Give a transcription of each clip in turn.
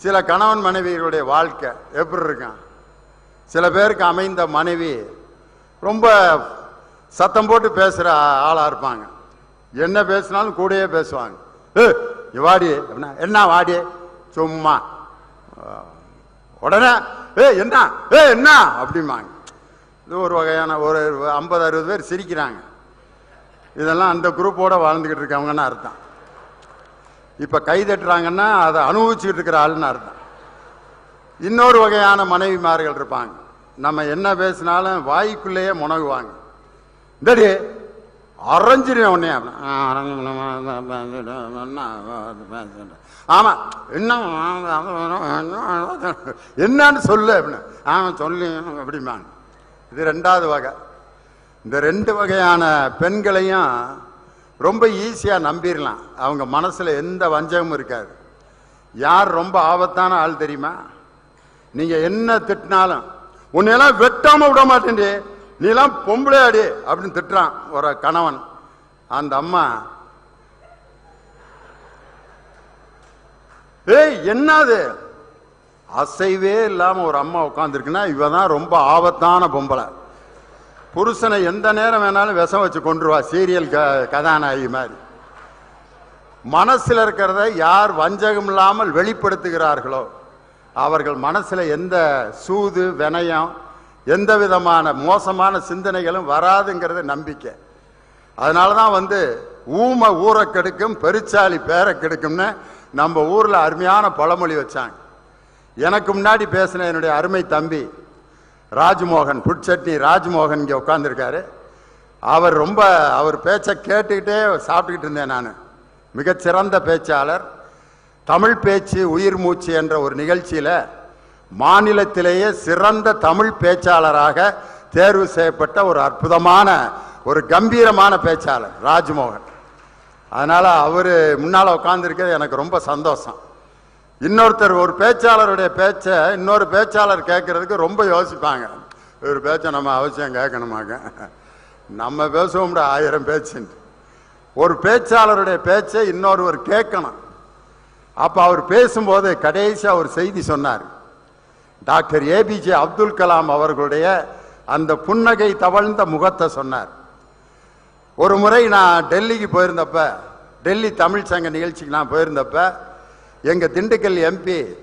சில கணவன் மனைவிகளுடைய வாழ்க்கை எப்படி இருக்கான் சில பேருக்கு அமைந்த மனைவி ரொம்ப சத்தம் போட்டு பேசுகிற ஆளாக இருப்பாங்க. என்ன பேசினாலும் கூடயே பேசுவாங்க. ஏ வாடி. அப்படின்னா என்ன வாடி? சும்மா. உடனே ஏ என்ன? ஏ என்ன? அப்படிம்பாங்க. இது ஒரு வகையான ஒரு ஐம்பது அறுபது பேர் சிரிக்கிறாங்க. இதெல்லாம் அந்த குரூப்போடு வாழ்ந்துக்கிட்டு இருக்கவங்கன்னு அர்த்தம். இப்போ கை தட்டுறாங்கன்னா அதை அனுபவிச்சுக்கிட்டு இருக்கிற ஆளுன்னு அர்த்தம். இன்னொரு வகையான மனைவிமார்கள் இருப்பாங்க. நம்ம என்ன பேசினாலும் வாய்க்குள்ளேயே முனகுவாங்க. இந்தடி அரைஞ்சிருவேன் உடனே ஆமா என்ன என்னன்னு சொல்லு அப்படின்னு. ஆமா சொல்லு அப்படிம்பாங்க. இது ரெண்டாவது வகை. இந்த ரெண்டு வகையான பெண்களையும் ரொம்ப ஈஸியாக நம்பிடலாம் அவங்க மனசில் எந்த வஞ்சகமும் இருக்காது. யார் ரொம்ப ஆபத்தான ஆள் தெரியுமா? நீங்கள் என்ன திட்டினாலும் உன்னையெல்லாம் வெட்டாமல் விட மாட்டேன்டி. நீலாம் பொம்பளையாடி அப்படின்னு திட்டுறான் ஒரு கணவன். அந்த அம்மா ஏய் என்னது? அசைவே இல்லாமல் ஒரு அம்மா உட்காந்துருக்குன்னா இவ தான் ரொம்ப ஆபத்தான பொம்பளை. புருஷனை எந்த நேரம் வேணாலும் விஷம் வச்சு கொண்டுருவா சீரியல் க கதாநாயகி மாதிரி. மனசில் இருக்கிறத யார் வஞ்சகம் இல்லாமல் வெளிப்படுத்துகிறார்களோ அவர்கள் மனசில் எந்த சூது வினயம் எந்த விதமான மோசமான சிந்தனைகளும் வராதுங்கிறது நம்பிக்கை. அதனால தான் வந்து ஊமை ஊரை கெடுக்கும் பெருச்சாலி பேரை கெடுக்கும்னு நம்ம ஊரில் அருமையான பழமொழி வச்சாங்க. எனக்கு முன்னாடி பேசின என்னுடைய அருமை தம்பி ராஜ்மோகன் புட்சட்னி ராஜ்மோகன் இங்கே உட்காந்துருக்காரு அவர் ரொம்ப அவர் பேச்சை கேட்டுக்கிட்டே சாப்பிட்டுக்கிட்டு இருந்தேன் நான். மிகச்சிறந்த பேச்சாளர். தமிழ் பேச்சு உயிர் மூச்சு என்ற ஒரு நிகழ்ச்சியில் மாநிலத்திலேயே சிறந்த தமிழ் பேச்சாளராக தேர்வு செய்யப்பட்ட ஒரு அற்புதமான ஒரு கம்பீரமான பேச்சாளர் ராஜ்மோகன். அதனால் அவர் முன்னால் உட்காந்துருக்கிறது எனக்கு ரொம்ப சந்தோஷம். இன்னொருத்தர் ஒரு பேச்சாளருடைய பேச்சை இன்னொரு பேச்சாளர் கேட்கறதுக்கு ரொம்ப யோசிப்பாங்க. ஒரு பேச்சை நம்ம அவசியம் கேட்கணுமாங்க. நம்ம பேசுவோம்டா ஆயிரம் பேச்சுன்ட்டு. ஒரு பேச்சாளருடைய பேச்சை இன்னொருவர் கேட்கணும். அப்போ அவர் பேசும்போது கடைசியாக ஒரு செய்தி சொன்னார். டாக்டர் ஏபிஜே அப்துல் கலாம் அவர்களுடைய அந்த புன்னகை தவழ்ந்த முகத்தை சொன்னார். ஒரு முறை நான் டெல்லிக்கு போயிருந்தப்ப டெல்லி தமிழ் சங்க நிகழ்ச்சிக்கு நான் போயிருந்தப்போ எங்க திண்டுக்கல் எம்பி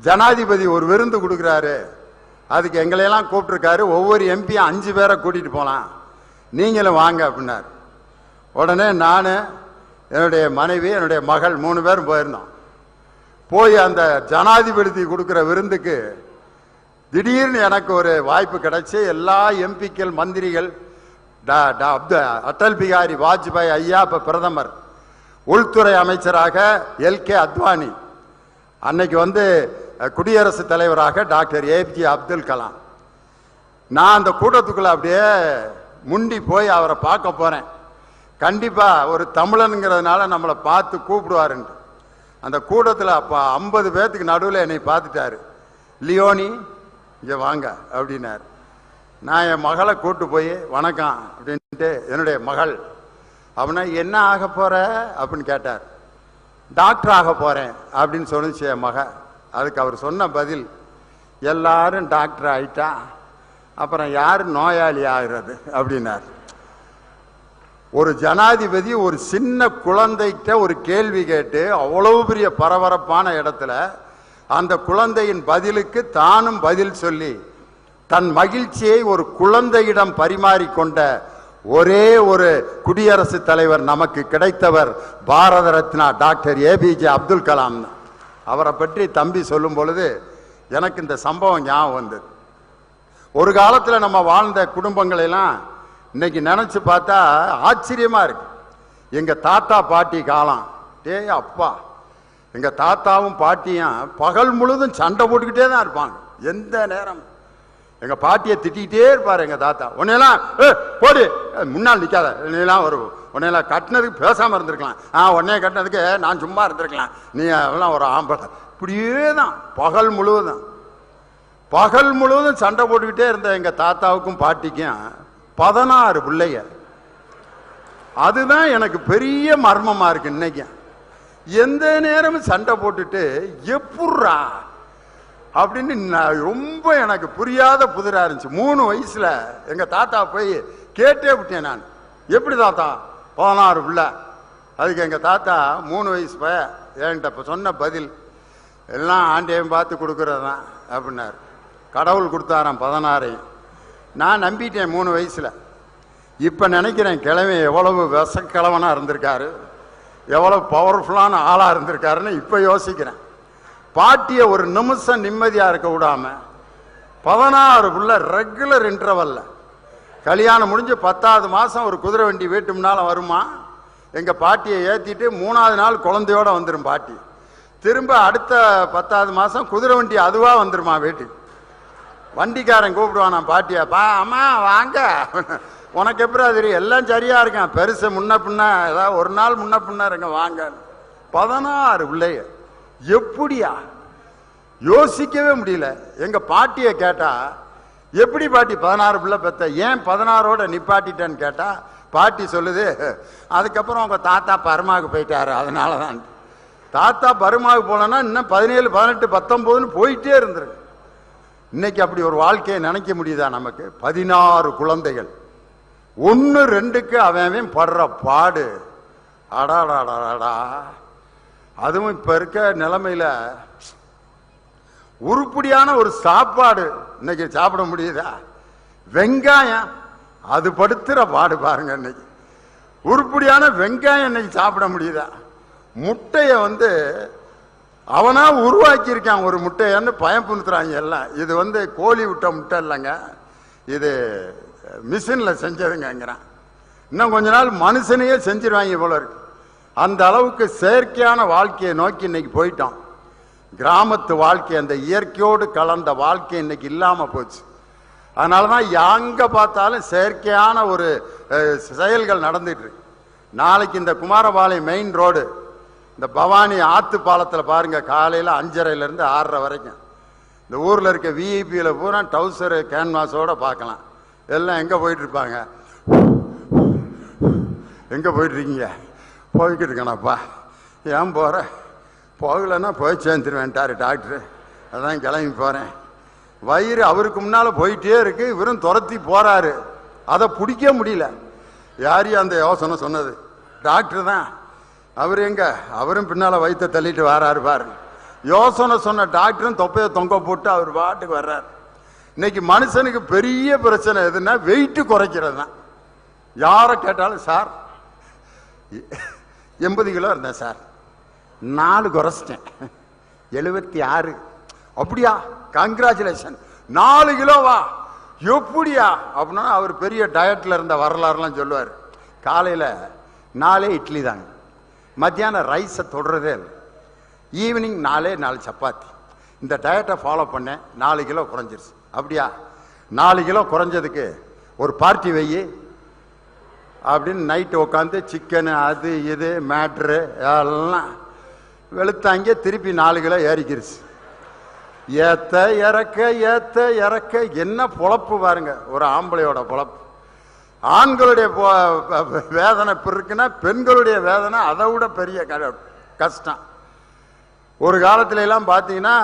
ஜனாதிபதி ஒரு விருந்து கொடுக்குறாரு. அதுக்கு எங்களையெல்லாம் கூப்பிட்டுருக்காரு. ஒவ்வொரு எம்பியும் அஞ்சு பேரை கூட்டிகிட்டு போகலாம் நீங்களும் வாங்க அப்படின்னார். உடனே நான் என்னுடைய மனைவி என்னுடைய மகள் மூணு பேரும் போயிருந்தோம். போய் அந்த ஜனாதிபதி கொடுக்குற விருந்துக்கு திடீர்னு எனக்கு ஒரு வாய்ப்பு கிடச்சி எல்லா எம்பிக்கள் மந்திரிகள் டா- டா- அப்த- அட்டல் பிகாரி வாஜ்பாய் ஐயா இப்போ பிரதமர். உள்துறை அமைச்சராக எல் கே அத்வானி அன்னைக்கு வந்து குடியரசுத் தலைவராக டாக்டர் ஏபிஜே அப்துல் கலாம். நான் அந்த கூட்டத்துக்குள்ள அப்படியே முண்டி போய் அவரை பார்க்க போறேன். கண்டிப்பா ஒரு தமிழனுங்கிறதுனால நம்மளை பார்த்து கூப்பிடுவாருன்ட்டு. அந்த கூட்டத்தில் அப்போ ஐம்பது பேர்த்துக்கு நடுவில் என்னை பார்த்துட்டாரு. லியோனி இங்கே வாங்க அப்படின்னாரு. நான் என் மகளை கூப்பிட்டு போய் வணக்கம் அப்படின்ட்டு என்னுடைய மகள் அப்படின்னா என்ன ஆக போற? அப்படின்னு கேட்டார். டாக்டர் ஆக போறேன் அப்படின்னு சொன்னிச்சு என் மக. அதுக்கு அவர் சொன்ன பதில் எல்லாரும் டாக்டர் ஆயிட்டா அப்புறம் யார் நோயாளி ஆகிறது? அப்படின்னார். ஒரு ஜனாதிபதி ஒரு சின்ன குழந்தைகிட்ட ஒரு கேள்வி கேட்டு அவ்வளவு பெரிய பரபரப்பான இடத்துல அந்த குழந்தையின் பதிலுக்கு தானும் பதில் சொல்லி தன் மகிழ்ச்சியை ஒரு குழந்தையிடம் பரிமாறிக்கொண்ட ஒரே ஒரு குடியரசுத் தலைவர் நமக்கு கிடைத்தவர் Bharat Ratna doctor A P J Abdul Kalam. அவரை பற்றி தம்பி சொல்லும் பொழுது எனக்கு இந்த சம்பவம் ஞாபகம் வந்தது. ஒரு காலத்தில் நம்ம வாழ்ந்த குடும்பங்களை எல்லாம் இன்னைக்கு நினச்சி பார்த்தா ஆச்சரியமாக இருக்கு. எங்கள் தாத்தா பாட்டி காலம். டேய் அப்பா எங்கள் தாத்தாவும் பாட்டியும் பகல் முழுதும் சண்டை போட்டுக்கிட்டே தான் இருப்பாங்க. எந்த நேரம் எங்க பாட்டியை திட்டிக்கிட்டே இருப்பார் எங்க தாத்தா. உன்னையெல்லாம் போடு. முன்னால் நிற்காத நீலாம் ஒரு உன்னையெல்லாம் கட்டினதுக்கு பேசாமல் இருந்திருக்கலாம். ஆ உன்னைய கட்டினதுக்கு நான் சும்மா இருந்திருக்கலாம். நீ அதெல்லாம் ஒரு ஆம்பளை. இப்படியே தான் பகல் முழுவதும். பகல் முழுவதும் சண்டை போட்டுக்கிட்டே இருந்த எங்க தாத்தாவுக்கும் பாட்டிக்கும் பதினாறு பிள்ளைங்க. அதுதான் எனக்கு பெரிய மர்மமாக இருக்கு இன்னைக்கு எந்த நேரமும் சண்டை போட்டுட்டு எப்புட்றா அப்படின்னு நான் ரொம்ப எனக்கு புரியாத புதிராக இருந்துச்சு. மூணு வயசில் எங்கள் தாத்தா போய் கேட்டே விட்டேன் நான். எப்படி தாத்தா? பதினாறு பிள்ளை. அதுக்கு எங்கள் தாத்தா மூணு வயசு பய என்கிட்ட இப்போ சொன்ன பதில் எல்லாம் ஆண்டையும் பார்த்து கொடுக்குறது தான் அப்படின்னார். கடவுள் கொடுத்தாராம் பதினாறையும் நான் நம்பிட்டேன் மூணு வயசில். இப்போ நினைக்கிறேன் கிழமை எவ்வளவு விசக்கிழவனா இருந்திருக்காரு எவ்வளோ பவர்ஃபுல்லான ஆளாக இருந்திருக்காருன்னு இப்போ யோசிக்கிறேன். பாட்டிய ஒரு நிமிஷம் நிம்மதியா இருக்க விடாம பதினாறு புள்ள ரெகுலர் இன்டர்வல்ல கல்யாணம் முடிஞ்சு பத்தாவது மாசம் ஒரு குதிரை வண்டி வீட்டு முன்னால் வருமா? எங்க பாட்டியை ஏத்திட்டு மூணாவது நாள் குழந்தையோட வந்துடும் பாட்டி. திரும்ப அடுத்த பத்தாவது மாசம் குதிரை வண்டி அதுவா வந்துருமா வீட்டுக்கு வண்டிக்காரன் கூப்பிடுவான் பாட்டியா? பா அம்மா வாங்க. உனக்கு எப்படி தெரியும்? எல்லாம் சரியா இருக்கான். பெருசு முன்ன பின்ன ஏதாவது ஒரு நாள் முன்ன பின்ன இருங்க வாங்க. பதினாறு பிள்ளைய. எப்படியா? யோசிக்கவே முடியல. எங்க பாட்டியை கேட்டா எப்படி பாட்டி பதினாறு பிள்ளை பெத்த? ஏன் பதினாறோட நிப்பாட்டிட்டேன்னு கேட்டா பாட்டி சொல்லுது அதுக்கப்புறம் உங்க தாத்தா பருமாவுக்கு போயிட்டாரு அதனால தான் தாத்தா பருமாவுக்கு போலன்னா இன்னும் பதினேழு பதினெட்டு பத்தொன்பதுன்னு போயிட்டே இருந்திருக்கு இன்னைக்கு அப்படி ஒரு வாழ்க்கையை நினைக்க முடியுதா நமக்கு? பதினாறு குழந்தைகள். ஒன்று ரெண்டுக்கு அவன் படுற பாடு. அடாடாடாடா அதுவும் இப்ப இருக்க நிலைமையில உருப்படியான ஒரு சாப்பாடு இன்னைக்கு சாப்பிட முடியுதா? வெங்காயம் அது படுத்துற பாடு பாருங்க இன்னைக்கு. உருப்படியான வெங்காயம் இன்னைக்கு சாப்பிட முடியுதா? முட்டையை வந்து அவனா உருவாக்கியிருக்கான் ஒரு முட்டையன்னு பயன்படுத்துறாங்க எல்லாம். இது வந்து கோழி விட்ட முட்டை இல்லைங்க. இது மிஷினில் செஞ்சதுங்கிறான் இன்னும் கொஞ்ச நாள் மனுஷனையே செஞ்சிருவாங்க போல இருக்கு. அந்த அளவுக்கு செயற்கையான வாழ்க்கையை நோக்கி இன்னைக்கு போயிட்டோம். கிராமத்து வாழ்க்கை அந்த இயற்கையோடு கலந்த வாழ்க்கை இன்னைக்கு இல்லாமல் போச்சு. அதனாலதான் எங்கே பார்த்தாலும் செயற்கையான ஒரு செயல்கள் நடந்துட்டு நாளைக்கு இந்த குமாரபாளையம் மெயின் ரோடு இந்த பவானி ஆத்து பாலத்தில் பாருங்கள் காலையில் அஞ்சரையிலேருந்து ஆறரை வரைக்கும். இந்த ஊரில் இருக்க விஐபியில் பூரா டவுசரு கேன்வாஸோட பார்க்கலாம். எல்லாம் எங்கே போயிட்டுருப்பாங்க எங்கே போயிட்டுருக்கீங்க போய்கிட்டு இருக்கேனப்பா ஏன் போகிற போகலைன்னா போய் சேர்ந்துருவேன்ட்டாரு டாக்டரு அதான் கிளம்பி போகிறேன் வயிறு அவருக்கு முன்னால் போயிட்டே இருக்கு இவரும் துரத்தி போகிறாரு அதை பிடிக்க முடியல. யாரையும் அந்த யோசனை சொன்னது. டாக்டர் தான். அவர் எங்க? அவரும் பின்னால் வயிற்ற தள்ளிட்டு வராரு பாரு. யோசனை சொன்ன டாக்டரும் தொப்பையை தொங்க போட்டு அவர் பாட்டுக்கு வர்றார். இன்னைக்கு மனுஷனுக்கு பெரிய பிரச்சனை எதுன்னா வெயிட்டு குறைக்கிறது தான். யாரை கேட்டாலும் சார் எண்பது கிலோ இருந்தேன் சார். நாலு குறைச்சிட்டேன். எழுபத்தி ஆறு. அப்படியா? கங்க்ராச்சுலேஷன் நாலு கிலோவா? எப்படியா? அப்படின்னா அவர் பெரிய டயட்ல இருந்த வரலாறுலாம் சொல்லுவார். காலையில் நாலே இட்லி தாங்க. மத்தியானம் ரைஸை தொடுறதே இல்லை. ஈவினிங் நாலே நாலு சப்பாத்தி. இந்த டயட்டை ஃபாலோ பண்ணேன். நாலு கிலோ குறைஞ்சிருச்சு. அப்படியா? நாலு கிலோ குறைஞ்சதுக்கு ஒரு பார்ட்டி வை அப்படின்னு நைட்டு உட்காந்து சிக்கனு அது இது மேட்ரு எல்லாம் வெளுத்தாங்க திருப்பி நாலு கிலோ ஏறிக்கிருச்சு. ஏத்த இறக்க ஏத்த இறக்க என்ன பொழப்பு பாருங்க ஒரு ஆம்பளையோட பொழப்பு. ஆண்களுடைய வேதனை இப்ப இருக்குன்னா பெண்களுடைய வேதனை அதை விட பெரிய கஷ்டம். ஒரு காலத்துல எல்லாம் பார்த்தீங்கன்னா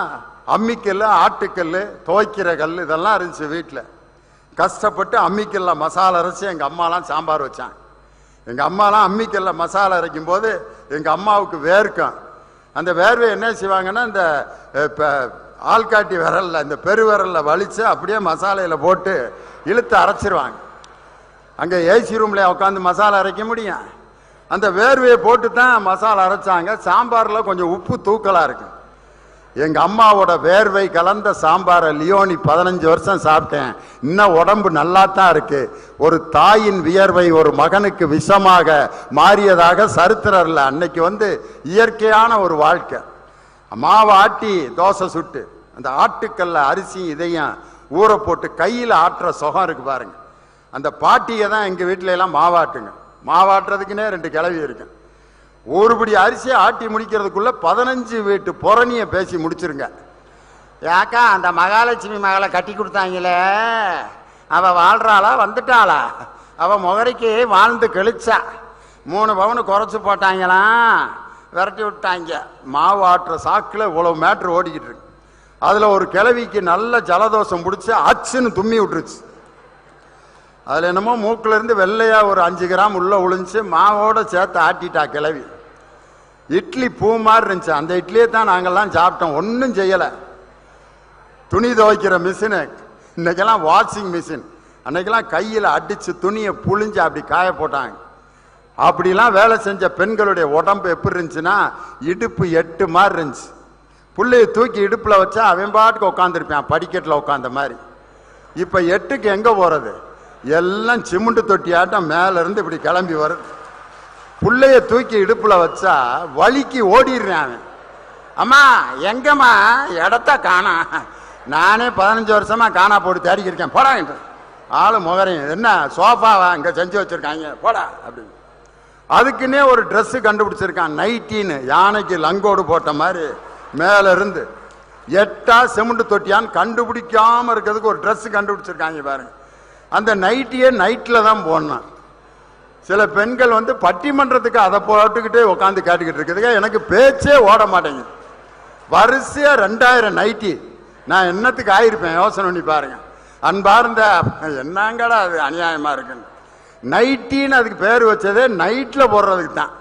அம்மிக்கல் ஆட்டுக்கல் துவைக்கிற கல் இதெல்லாம் இருந்துச்சு வீட்டில் கஷ்டப்பட்டு அம்மிக்கல்ல மசாலா அரைச்சி எங்கள் அம்மாலாம் சாம்பார் வச்சாங்க எங்கள் அம்மாலாம் அம்மிக்கல்ல மசாலா அரைக்கும் போது எங்கள் அம்மாவுக்கு வேர்க்கும். அந்த வேர்வை என்ன செய்வாங்கன்னா இந்த இப்போ ஆள்காட்டி விரலில் இந்த பெரு வலித்து அப்படியே மசாலையில் போட்டு இழுத்து அரைச்சிருவாங்க. அங்கே ஏசி ரூமில் உட்காந்து மசாலா அரைக்க முடியும். அந்த வேர்வையை போட்டு தான் மசாலா அரைச்சாங்க. சாம்பாரில் கொஞ்சம் உப்பு தூக்கலாக இருக்கும் எங்கள் அம்மாவோட வேர்வை கலந்த சாம்பாரை லியோனி பதினஞ்சு வருஷம் சாப்பிட்டேன். இன்னும் உடம்பு நல்லா தான் இருக்கு. ஒரு தாயின் வியர்வை ஒரு மகனுக்கு விஷமாக மாறியதாக சரித்திரம் அன்னைக்கு வந்து இயற்கையான ஒரு வாழ்க்கை. மாவை ஆட்டி தோசை சுட்டு அந்த ஆட்டுக்கல்ல அரிசி இதையும் ஊற போட்டு கையில் ஆட்டுற சுகம் இருக்கு பாருங்க. அந்த பாட்டியை தான் எங்கள் வீட்டில எல்லாம் மாவாட்டுங்க. மாவாட்டுறதுக்குன்னே ரெண்டு கிளவி இருக்கு. ஒருபடி அரிசியை ஆட்டி முடிக்கிறதுக்குள்ள பதினஞ்சு வீட்டு புறணியை பேசி முடிச்சிருங்க. ஏக்கா அந்த மகாலட்சுமி மகளை கட்டி கொடுத்தாங்களே. அவள் வாழ்றாளா வந்துட்டாளா? அவள் முகரைக்கு வாழ்ந்து கழிச்சா மூணு பவனு குறைச்சி போட்டாங்களாம். விரட்டி விட்டாங்க. மாவு ஆட்டுற சாக்கில் இவ்வளோ மேட்ரு ஓடிக்கிட்டு இருக்கு. அதில் ஒரு கிளவிக்கு நல்ல ஜலதோஷம் பிடிச்சி அச்சுன்னு தும்மி விட்டுருச்சு. அதில் என்னமோ மூக்கிலேருந்து இருந்து ஒரு அஞ்சு கிராம் உள்ளே ஒளிஞ்சு மாவோட சேர்த்து ஆட்டிட்டா கிளவி இட்லி பூ மாதிரி இருந்துச்சு. அந்த இட்லியை தான் நாங்கள்லாம் சாப்பிட்டோம். ஒன்றும் செய்யலை. துணி துவைக்கிற மிஷினு இன்னைக்கெல்லாம் வாஷிங் மிஷின் அன்னைக்கெல்லாம் கையில் அடித்து துணியை புழிஞ்சு அப்படி காய போட்டாங்க. அப்படிலாம் வேலை செஞ்ச பெண்களுடைய உடம்பு எப்படி இருந்துச்சுன்னா இடுப்பு எட்டு மாதிரி இருந்துச்சு. பிள்ளையை தூக்கி இடுப்பில் வச்சா அவன் பாட்டுக்கு உட்காந்துருப்பான் படிக்கட்டில் உட்காந்த மாதிரி. இப்போ எட்டுக்கு எங்கே போகிறது எல்லாம் சிமெண்ட் தொட்டியாட்டம் மேலேருந்து இப்படி கிளம்பி வருது. புள்ளைய தூக்கி இடுப்பில் வச்சா வலிக்கு ஓடிடுறேன் அவன். அம்மா எங்கம்மா? இடத்த காணா. நானே பதினஞ்சு வருஷமா காணா போட்டு தேடிக்கிட்டு இருக்கேன். போடா என்று. ஆளு முகரையும் என்ன சோஃபாவா? இங்க செஞ்சு வச்சிருக்காங்க. போடா அப்படின்னு. அதுக்குன்னே ஒரு ட்ரெஸ்ஸு கண்டுபிடிச்சிருக்கான். நைட்டின்னு யானைக்கு லங்கோடு போட்ட மாதிரி மேல இருந்து. எட்டா செமுண்டு தொட்டியான்னு கண்டுபிடிக்காம இருக்கிறதுக்கு ஒரு ட்ரெஸ் கண்டுபிடிச்சிருக்காங்க பாருங்க. அந்த நைட்டியே நைட்டில் தான் போடணும். சில பெண்கள் வந்து பட்டிமன்றத்துக்கு அதை போட்டுக்கிட்டே உட்காந்து கேட்டுக்கிட்டு இருக்குதுங்க. எனக்கு பேச்சே ஓட மாட்டேங்குது. வரிசையாக ரெண்டாயிரம் நைட்டி. நான் என்னத்துக்கு ஆயிருப்பேன்? யோசனை பண்ணி பாருங்க. அன்பார்ந்த என்னங்கடா அது அநியாயமா இருக்குன்னு. நைட்டின்னு அதுக்கு பேர் வச்சதே நைட்டில் போடுறதுக்கு தான்.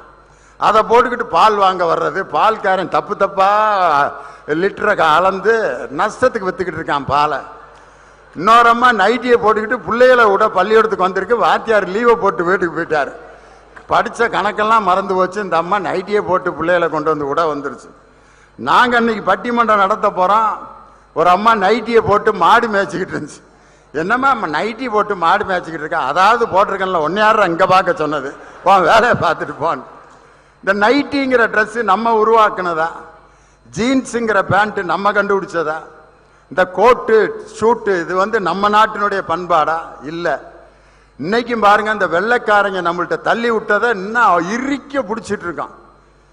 அதை போட்டுக்கிட்டு பால் வாங்க வர்றது. பால்காரன் தப்பு தப்பா லிட்டரை அளந்து நஷ்டத்துக்கு வித்துக்கிட்டு இருக்கான் பாலை. இன்னொரு அம்மா நைட்டியை போட்டுக்கிட்டு பிள்ளைகளை விட பள்ளிக்கூடத்துக்கு வந்திருக்கு. வாத்தியார் லீவை போட்டு வீட்டுக்கு போயிட்டார். படித்த கணக்கெல்லாம் மறந்து போச்சு. இந்த அம்மா நைட்டியை போட்டு பிள்ளைகளை கொண்டு வந்து விட வந்துருச்சு. நாங்கள் அன்னைக்கு பட்டிமன்றம் நடத்த போகிறோம் ஒரு அம்மா நைட்டியை போட்டு மாடு மேய்ச்சிக்கிட்டு இருந்துச்சு. என்னம்மா அம்மா நைட்டி போட்டு மாடு மேய்ச்சிக்கிட்டு இருக்கா? அதாவது போட்டிருக்கேன்ல ஒன்னே யாரும் இங்கே பார்க்க சொன்னது? உன் வேலையை பார்த்துட்டு போன்னு இந்த நைட்டிங்கிற ட்ரெஸ்ஸு நம்ம உருவாக்குனதா? ஜீன்ஸுங்கிற பேண்ட்டு நம்ம கண்டுபிடிச்சதா? இந்த கோட்டு ஷூட்டு இது வந்து நம்ம நாட்டினுடைய பண்பாடா? இல்லை. இன்னைக்கும் பாருங்க இந்த வெள்ளைக்காரங்க நம்மள்ட்ட தள்ளி விட்டதை இன்னும் இறுக்க பிடிச்சிட்டு இருக்கான்.